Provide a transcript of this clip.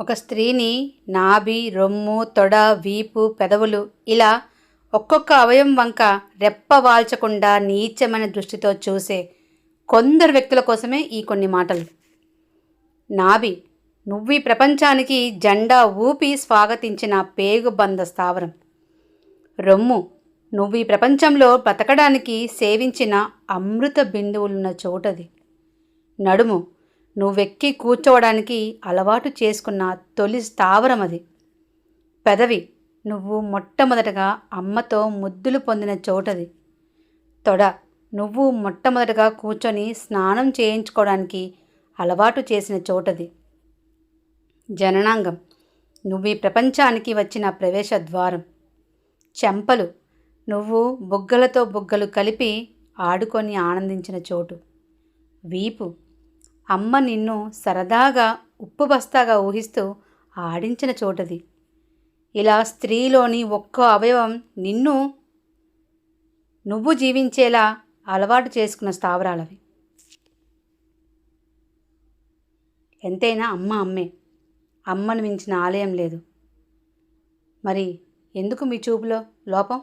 ఒక స్త్రీని నాభి రొమ్ము తొడ వీపు పెదవులు ఇలా ఒక్కొక్క అవయం వంక రెప్ప వాల్చకుండా నీచమైన దృష్టితో చూసే కొందరు వ్యక్తుల కోసమే ఈ కొన్ని మాటలు. నాభి నువ్వు ఈ ప్రపంచానికి జెండా ఊపి స్వాగతించిన పేగుబంద స్థావరం. రొమ్ము నువ్వు ఈ ప్రపంచంలో బ్రతకడానికి సేవించిన అమృత బిందువులున్న చోటది. నడుము నువ్వెక్కి కూర్చోవడానికి అలవాటు చేసుకున్న తొలి స్థావరం అది పెదవి నువ్వు మొట్టమొదటగా అమ్మతో ముద్దులు పొందిన చోటది. తొడ నువ్వు మొట్టమొదటగా కూర్చొని స్నానం చేయించుకోవడానికి అలవాటు చేసిన చోటది. జననాంగం నువ్వు ఈ ప్రపంచానికి వచ్చిన ప్రవేశ ద్వారం. చెంపలు నువ్వు బుగ్గలతో బుగ్గలు కలిపి ఆడుకొని ఆనందించిన చోటు. వీపు అమ్మ నిన్ను సరదాగా ఉప్పు బస్తాగా ఊహిస్తూ ఆడించిన చోటది. ఇలా స్త్రీలోని ఒక్క అవయవం నిన్ను నువ్వు జీవించేలా అలవాటు చేసుకున్న స్థావరాలవి. ఎంతైనా అమ్మ అమ్మే. అమ్మను మించిన ఆలయం లేదు. మరి ఎందుకు మీ చూపులో లోపం?